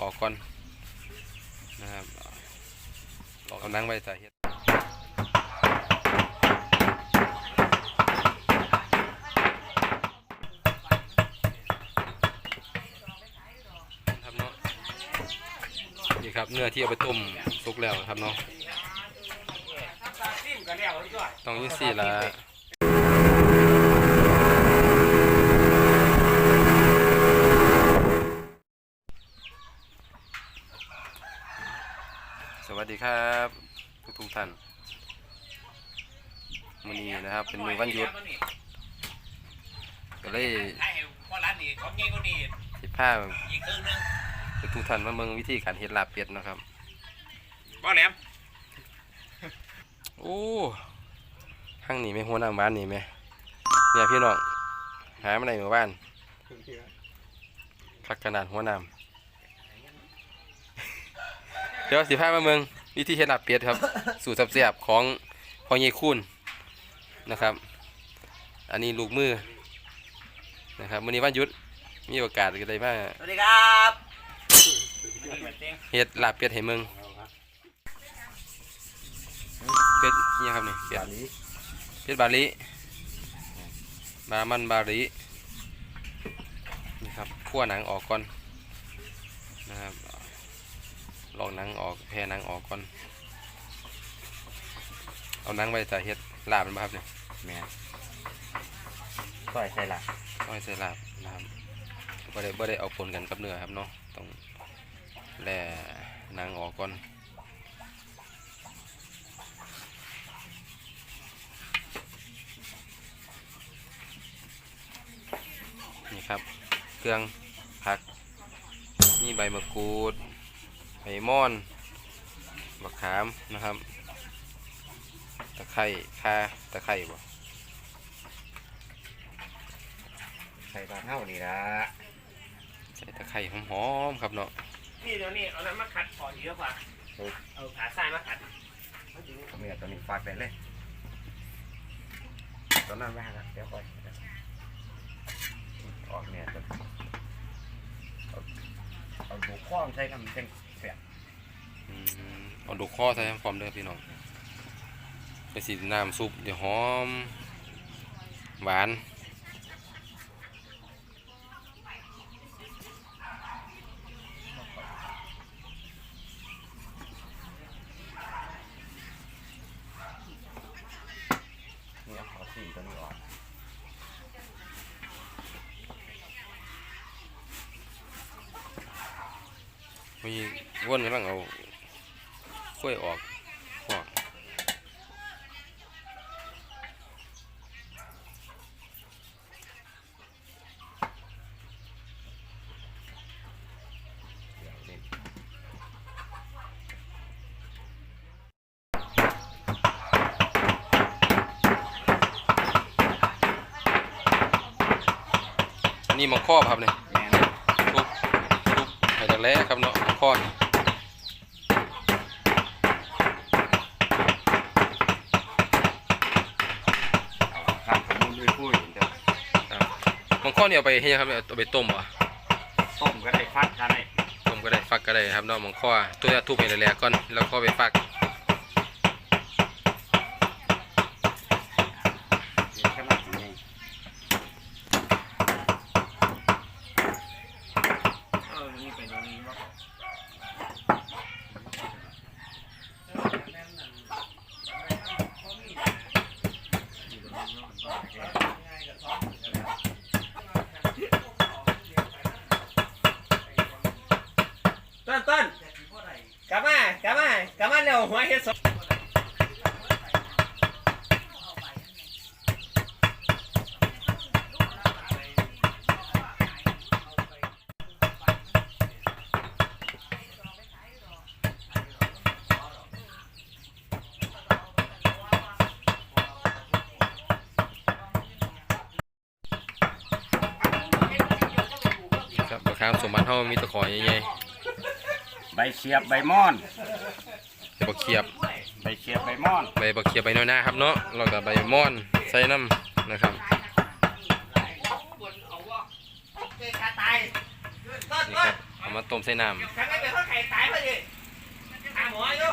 ออกก่อนนะครับลองกำลังไว้สาเหตุครับเนาะนี่ครับเนื้อที่เอาไปต้มสุกแล้วครับเนาะต้องยี่สี่ละ ดีครับทุกทุกๆท่านมื้อนี้นะครับ เป็นมือวันหยุดก็เลยไอ้พอร้านนี้ของเงี้ยก็นี่สิผ้าอีกครึ่งนึงทุกทุกๆท่านมาเมืองวิธีการเฮ็ดลาบเป็ดเนาะครับบ่แหลมโอ้ห้างนี้ไหมหัวหน้าบ้านนี่ไหมเนี่ยพี่น้องหามาในหมู่บ้านคักขนาดหัวหน้ำเดี๋ยวสิพามาเมือง วิธีเฮ็ดลาบเป็ดครับ สูตรแซ่บๆของพ่อเยคูนนะครับ อันนี้ลูกมือนะครับมื้อนี้วันหยุดมีโอกาสก็ได้มาสวัสดีครับเฮ็ดลาบเป็ดให้เมืองเป็ดเนี่ยงครับนี่เป็ดเพชรบาลีบามันบาลีนี่ครับขั้วหนังออกก่อนนะครับ ลอกหนังออกแผ่หนังออกก่อน เอาหนังไว้ใส่เฮ็ดลาบมันบ่ครับเนี่ยแม่ซอยใส่ละเอาไว้ใส่ลาบนะครับบ่ได้บ่ได้เอาปนกันกับเนื้อครับเนาะต้องแล่หนังออกก่อนนี่ครับ เครื่องผักนี่ใบมะกรูด ใบม่อนมะขามนะครับ ตะไคร้ข่าตะไคร้บ่ใส่ปลาเท่านี่ละใส่ตะไคร้หอมๆครับเนาะนี่เดี๋ยวนี้เอาน้ำมาขัดก่อนเยอะกว่าเอาขาซ้ายมาขัดเมียตอนนี้ฝากไปเลยตอนนั้นไม่หักเดี๋ยวค่อยออกเมียตอนเอาเอาดูข้องใช้คำเป็น เสียอืมเอาดูข้อใส่พร้อมเด้อพี่น้องไปสีน้ำซุปเดี๋ยวหอม หวานนี่เอาขอสี่ตัวนี้ออกมีวนกันบ้างเอา ข้วยออกออกเดี๋ยวนี่อันนี้มังข้อครับเนี่ยแม่นทุบทุบให้ตะแล้ครับเนาะมังข้อนี่ เอาข้ามผมมือพูดเดี๋ยว มังข้อนี่เอาไปให้ยังครับเนี่ยเอาไปต้มเหรอต้มก็ได้ฟัดกันได้ต้มก็ได้ฟักก็ได้ครับเนาะมังข้อตัวนี้ทุบให้ตะแล้ก่อนแล้วก็ไปฟักเดี๋ยวขนาดนี้เออนี่เป็นตรงนี้ว่า ต้นต้นกลับมากลับมากลับมาเร็วหัวเฮ็ดสด ครับบางครั้งสมบัติเฮามีตะขอใหญ่ใบเชียบใบม่อนๆใบบักเขียบ ใบเชียบใบม่อนใบบักเขียบใบน้อยหน้าครับเนาะแล้วก็ใบม่อนใส่น้ำนะครับต้นนี่ต้ครันบเอาเอามาต้มใส่น้ครั้งแรกเป็นข้าวไข่ตายพอดีหาหมออยู่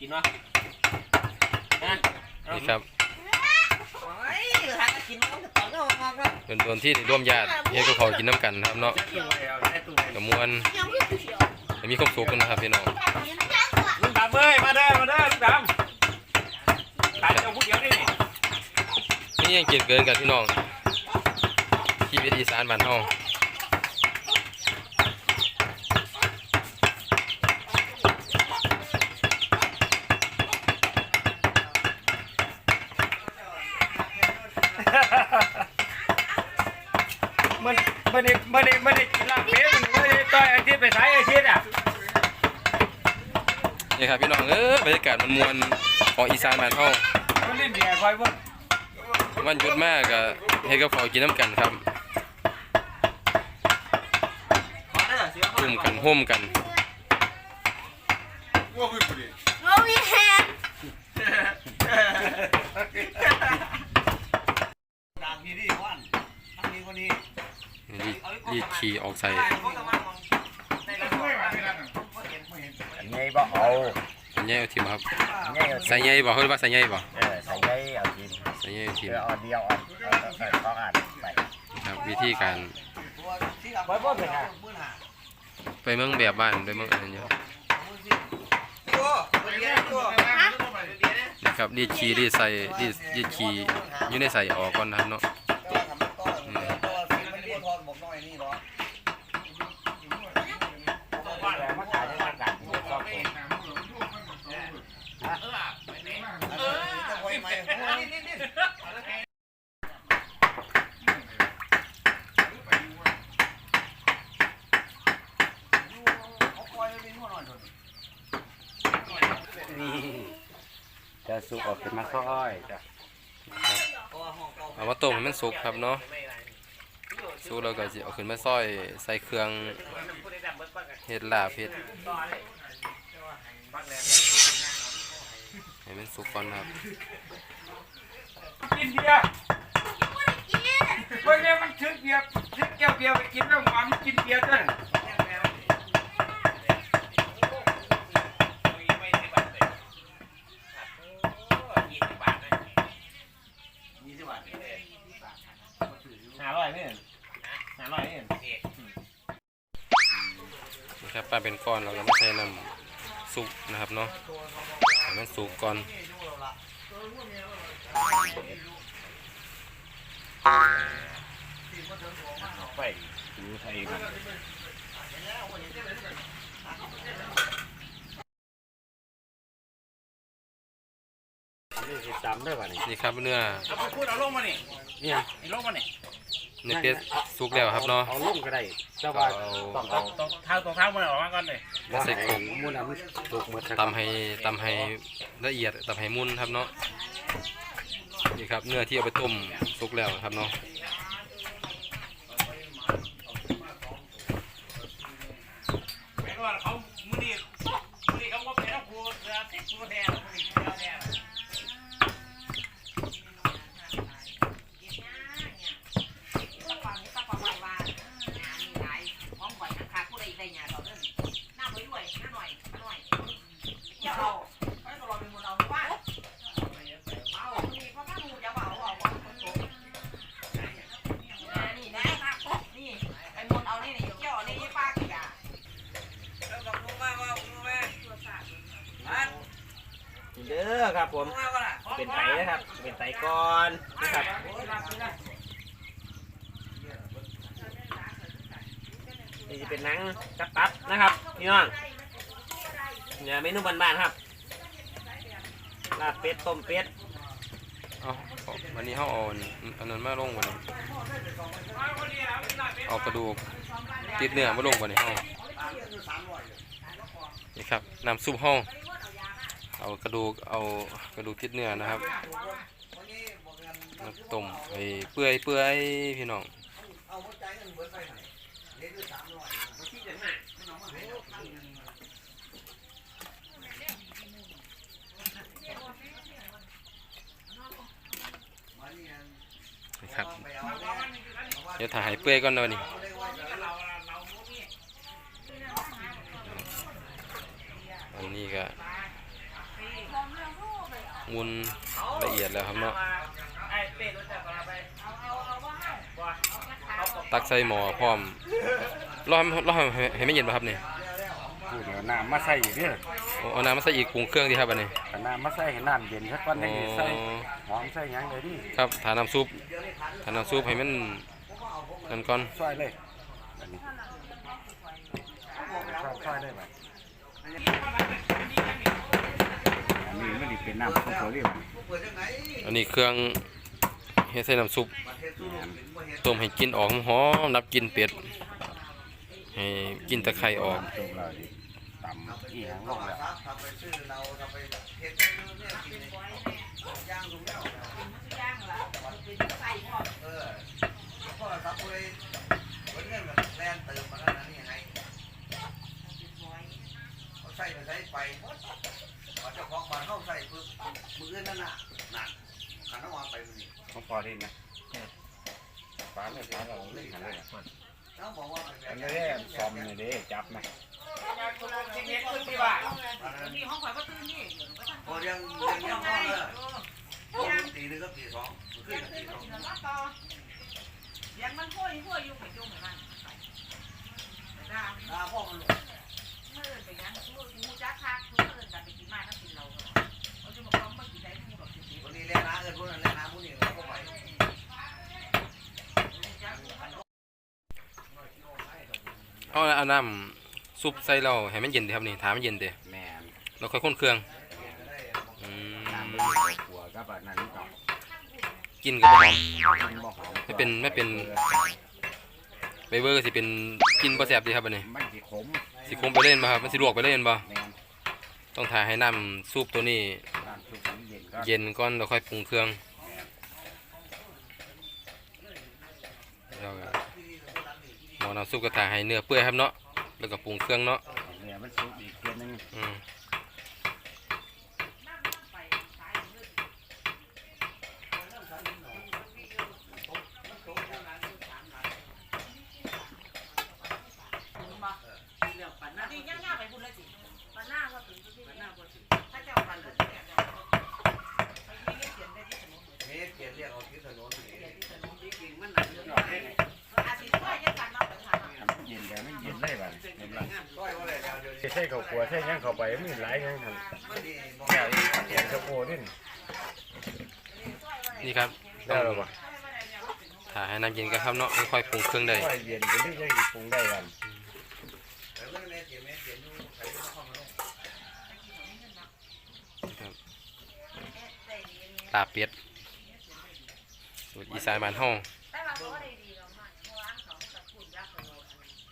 กินวะนะำ นี่ครับโอ้ยหากินมันก็ต่อเนื่องมากเลยเป็นโดนที่ได้ร่วมญาติเฮ็ดกับข้าวกินน้ำกันครับเนาะจะเกี่ยวอะไรเอาแค่ตู้ไหนกับมวลให้มีความสุขกันนะครับพี่น้องลุงดำเอ้ยมาเด้อมาเด้อลุงดำตายเจ้าผู้เดียวนี่นี่นี่ยังกินเกินกันพี่น้องชีวิตอีสานบ้านเฮา มันได้มันได้มันได้กินลาบเป็ดมันไม่ได้ต่อยอาทิตย์ไปสายอาทิตย์อะนี่ครับพี่น้องเออบรรยากาศมันมวนของอีสานบ้านเฮามันเล่นเบียร์คอยบ่วันหยุดมากก็เฮ็ดกับข้าวกินน้ำกันครับร่วมกันห่มกัน ดังที่นี่วันทั้งนี้คนนี้ รีดรี ดขี่ออกใส่ไงบ่เอาใส่ใยเอาทิมครับไงเอาใส่ใยบ่เฮ้ยว่าใส่ใยบ่เออใส่ไงเอากินใส่ใยเอาทิมเดี๋ยวเอาเดียวเอาเอาใส่ข้าวอัดไปครับวิธีการไว้บ่เป็นอะไปเมืองแบบบ้านไปเมืองอะไรเงี้ยนะครับรีดขี่รีดใส่รีดรีดขี่อยู่ในใส่ออกก่อนนะครับเนาะ แต่มาขายในตลาดชอบคน จะ สุกออกเป็นมาค่อยจ้ะเอามาต้มให้มันสุกครับเนาะสุกแล้วก็สิเอาขึ้นมาซอยใส่เครื่องเฮ็ดลาบเฮ็ดให้มันสุกก่อนครับกินเบียร์เฮ้ยเนี่ยมันถึกเบียร์ถึกแก้วเบียร์ไปกินแล้วหวานกินเบียร์ด้วย หาร้อยนี่หาร้อยนี่นะครับปลาเป็นก้อนเราก็ไม่ใช้น้ำซุปนะครับเนาะให้มันสุกก่อนไปดูไทยกัน จำได้ป่ะนี่นี่ครับเนื้อเอาไปพูดเอาลงมานี่เนี่ยไอ้ลงมานี่เนื้อเป็ดสุกแล้วครับเนาะเอาลุ่มก็ได้แต่ว่าเอาต้องเอาตรงเท้าตรงเท้ามันออกมาก่อนเลยใส่กบมูน้ำถูกหมดตำให้ตำให้ละเอียดตำให้มุนครับเนาะนี่ครับเนื้อที่เอาไปต้มสุกแล้วครับเนาะ ไม่ก็เขามือนี่มือนี่เขาก็เป็นนักพูดนะติดพูดแทนมือนี่เขาแทน เด้อครับ ผมเป็นไตนะครับ เป็นไตก่อนนะครับนี่จะเป็นนังกระตับนะครับพี่น้องเนี่ยเมนูบ้านๆครับลาบเป็ดต้มเป็ดอาเอาวันนี้เขาเอาอันนั้นมาลงวันนี้เอากระดูกติดเนื้อมาลงวันนี้เขานี่ครับน้ำซุปห้อง เอากระดูกเอากระดูกติดเนื้อนะครับมาต้มไอ้เปื่อยเปื่อยพี่น้องครับเดี๋ยวถ่ายเปื่อยก่อนน่อยนนี้อันนี้ก็ มุนละเอียดแล้วครับเนาะไอ้เป็ดรู้จักกันไปตักใส่หม้อพร้อมรอให้รอให้ให้ไม่เย็นป่ะครับนี่พูดเดี๋ยวน้ำมาใส่อีกเด้อเอาเอาน้ำมาใส่อีกปรุงเครื่องดีครับอันนี้เอาน้ำมาใส่ให้น้ำเย็นสักวันหนึงสิใส่อ๋อหอมใส่หยังเลยดิครับทาน้ำซุปทาน้ำซุปให้มันนั่นก่อน ซอยเลยอันนี้ชอบซอยได้ไหมอัน นี้ไม่ได้เป็นน้ำซุปเขาเรียกว่าอันนี้เครื่องเฮ็ดใส่น้ำซุปต้มให้กลินออกหอมๆนับกลินเป็ดให้กลินตะไคร้ออกซุปเราดิตำอีหยังลงแล้ว ใส่ใส่ไปเจ้าของบ้านเข้าใส่ปึ๊บ มือนั่นน่ะนักขันน้ำมันไปมือนี่ของพอดีนนะฟ้าไม่ฟ้าเราเล่นกันเลยนะเขาบอกว่าอันนี้ได้ซอมเนี่เด้จับนะทีนี้ขึ้นดีว่านี่ห้องข่อยก็ตื่นนี่พอยังยังยังนอนเลยตีหนึ่งก็ตีสองขึ้นตีสองต่อยังมันพ่อยพ่อยอยู่ไปจุ่มเหมือนมันได้ตาพ่อมันหลุดเมื่อไปยังมูมูจ้าคักเมื่อเดินกันไปกินมาทั้ง สิบวันนี้เล่นน้ำเอิญพวกนั้นเล่นน้ำพวกนี้เขาก็ไปเอาเอาน้ำซุปใส่เราให้มันเย็นดีครับนี่ถามมันเย็นเด้แม่นแล้วค่อยคนเครื่องอืมน้ำมันขัวกับอันนั้นกับกินก็บ่หอมมันบ่หอมไม่เป็นไม่เป็นใบเบอร์ก็สิเป็นกินบ่แซ่บดีครับอันนี้มันสิขมสิคงไปเล่นบ่ครับมันสิลวกไปเล่นบ่แม่นต้องถ่ายให้น้ำซุปตัวนี้น้ำซุปมัน เย็นก็เย็นก่อนแล้วค่อยปรุงเครื่องแล้วก็หมอน้ำซุปก็ถ่ายให้เนื้อเปื่อยครับเนาะแล้วก็ปรุงเครื่องเนาะเนี่ยมันสุกอีกเทียนึงอืม นี่ย่างย่าไปพูดเลยสิปันหน้าว่าถึงที่ปันหน้าว่าถึงถ้าเจ้าปันก็จะแก่ไปที่เขียนได้ที่ถนน เมเกียรเรียกเอาที่ถนนนี่ อาทิตย์ว่ายังปันเราไปทาง มันเย็นแต่มันเย็นเลยบัดเย็นละ ต้อยว่าอะไรเดี๋ยว ใส่ข้าวขัวใส่หยังเข้า ไปมีหลายอย่างหั่นไม่ดีบอกแก้วอีกแกงข้าวโพดนี่นี่ครับได้แล้วบ่ถ่ายให้น้ำเย็นก็ครับเนาะค่อยๆปรุงเครื่องได้ว่าเย็นก็นี่ยังสิปรุงได้กันแต่ไม่เมเกียรเมเกียรอยู่ใส่ข้าวมันครับลาบเป็ดสูตรอีสานบ้านเฮา แต่เราก็ได้ดีเรามากเพราะว่าเขาจะพูดยักษ์เรา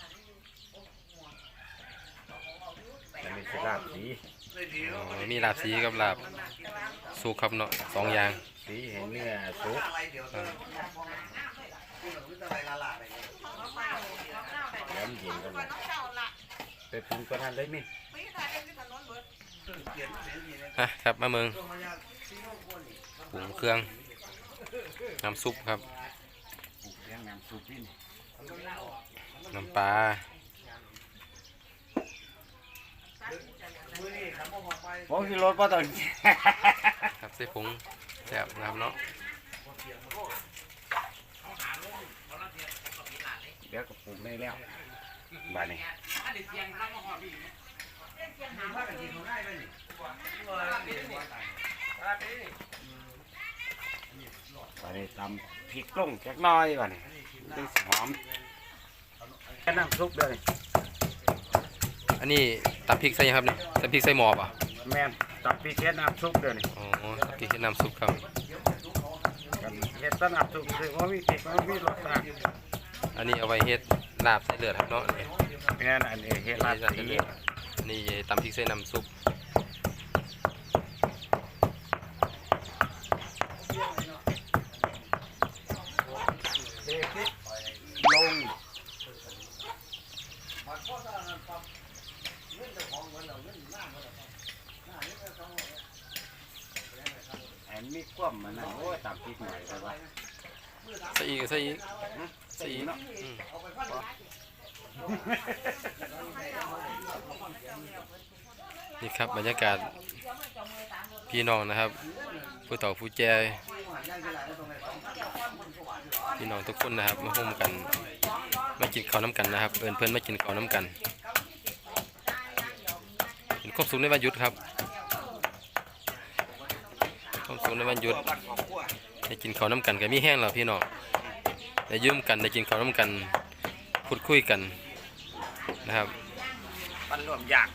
อันนี้โอ้หัว อันนี้สิ ลาบสีไม่ดีอ๋อมีลาบสีกับลาบสุกครับเนาะสองอย่างสีให้เนื้อสุกอะไรเดี๋ยวเธอคุณหรืออะไรละละอะไรเงี้ยเขาเมาเขาเมาได้แล้วมันเย็นกันมันต้องเจ้าละไปปรุงตัวนั้นได้มั้ยไม่ได้เล่นที่ถนนเบิดเกียรเสียงดีเลยอะครับมาเมืองตัวมันยากซีโน่คนนี่ปรุงเครื่องน้ำซุปครับปรุงเรื่องน้ำซุปนี่น้ำปลา มือนี่ขันบ่หอมไป ผมสิรถบ่ต้องครับใส่ผงแซ่บนะครับเนาะเดี๋ยวก็ปรุงได้แล้วบาดนี้ถ้านนเขาได้ไหมนี่บาดนี้ตำพริกลงจักน้อยบาดนี้หอมแค่น้ำซุปเด้อนี่ อันนี้ตับพริกใส่ยังครับนี่ตับพริกใส่หม้อป่ะแม่นตำพริกแค่น้ำซุปเด้อนี่อ๋อตับพริกใส่น้ำซุปครับกันเฮ็ดแตน้ำซุปคือว่ามีพริกว่ามีรสชาติอันนี้เอาไว้เฮ็ดลาบใส่เลือดครับเนาะนี่แม่นอันนี้เฮ็ดลาบใส่สีเลือดอันนี้ตำพริกใส่น้ำซุป เทพริกลงอันมีความมันนั่นโอ้ยตำพริกหน่อยแต่ว่า ใส่อีกใส่อีกใส่อีกอืมนี่ครับบรรยากาศพี่น้องนะครับ ผู้ต่อผู้แจพี่น้องทุกคนนะครับมาร่วมกันมากินข้าวน้ำกันนะครับเอินเพื่อนมากินข้าวน้ำกันเป็นความสุขในวันหยุดครับความสุขในวันหยุดได้กินข้าวน้ำกันก็มีแห้งแล้วพี่น้อง ได้ยืมกันได้กินข้าวน้ำกันพูดคุยกันนะครับปันรวมอยาก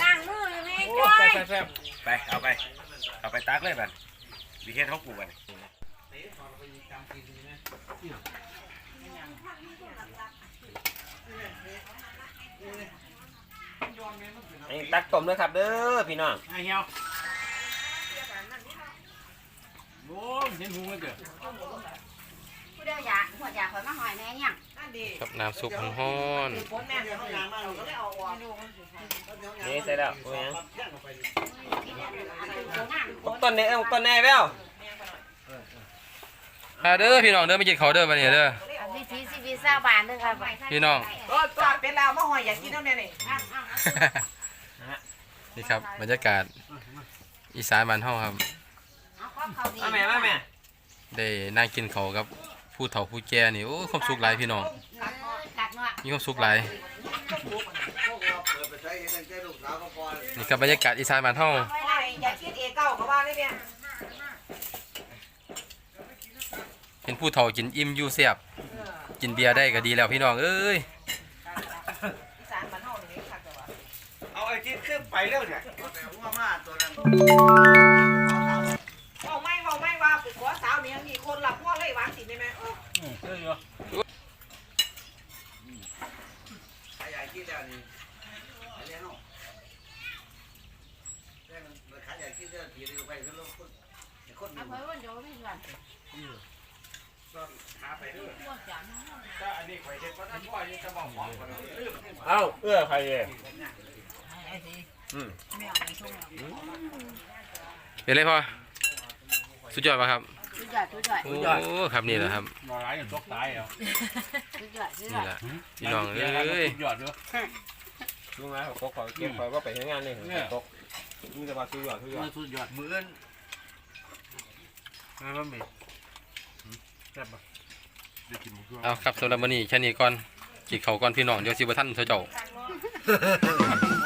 ล้างมือแม่โอ้จ้อยแซ่บแซ่บไปเอาไปเอาไปตักเลยบันวิเฮ็ดเขาปลูกกันอันนี้ตักต้มด้วยครับเด้อพี่น้องไอ้เหี้ย เห็นหูมันเกิดผู้เดียวอยากหัวอยากคอยมาหอยแม่ยังกับน้ำซุปฮ้อนนี่ใส่แล้วโอ้ยยังตัวงามต้นนี้เอ้ยต้นแน่แววๆมาเด้อพี่น้องเด้อมากินข้าวเด้อวันนี้เด้อวิธีชีวิตชาวบ้านเด้อครับพี่น้องก็จอดเป็นแล้วมาหอยอยากกินน้ำเนี่ยนี่นี่ครับบรรยากาศอีสานบ้านเฮาครับ มาแม่มาแม่ได้นั่งกินข้าวกับผู้เฒ่าผู้แก่นี่โอ้ความสุขหลายพี่น้องกักเนาะมีความสุขหลายพวกเราเปิดไปใช้เองแค่ลูกสาวก็พอนี่ครับบรรยากาศอีสานบ้านเฮาหอยอยากกินเอเก้าเขาว่าได้เนี่ยเห็นผู้เฒ่ากินอิ่มอยู่แซ่บกินเบียร์ได้ก็ดีแล้วพี่น้องเอ้ยอีสานบ้านเฮานี่คักแต่ว่าเอาไอ้ที่ขึ้นไปเร็วเนี่ยหัวมาตัวนั้น ดียวไปก็ลงคนคนเอาไปวันเดียวไม่ก่อนหาไปเรื่อยก็อันนี้ข่อยเฮ็ดว่าท่านพ่อยังจะบอกหมอก่อนลืมเอ้าเอื้อใครเองเป็นไรพ่อสุดยอดป่ะครับ สุดยอดสุดยอดโอ้ครับนี่แหละครับรอร้ายอย่างตกตายเอาสุดยอดสุดยนี่อดแหละพี่น้องเอ้ยสุดยอดด้วย ลุงนะผมก็ขอเก็บไว้ว่าไปทำงานนี่ตกนี่จะมาซื้อหยอดซื้อหยอดสุดยอดมือเอิ้นไม่มีแซ่บปะเดี๋ยวกินหมูเครื่องเอาครับสำหรับวันนี้แค่นี้ก่อนกินข้าวก่อนพี่น้องเดี๋ยวสิบ่ทันเธอเจ้าโอ้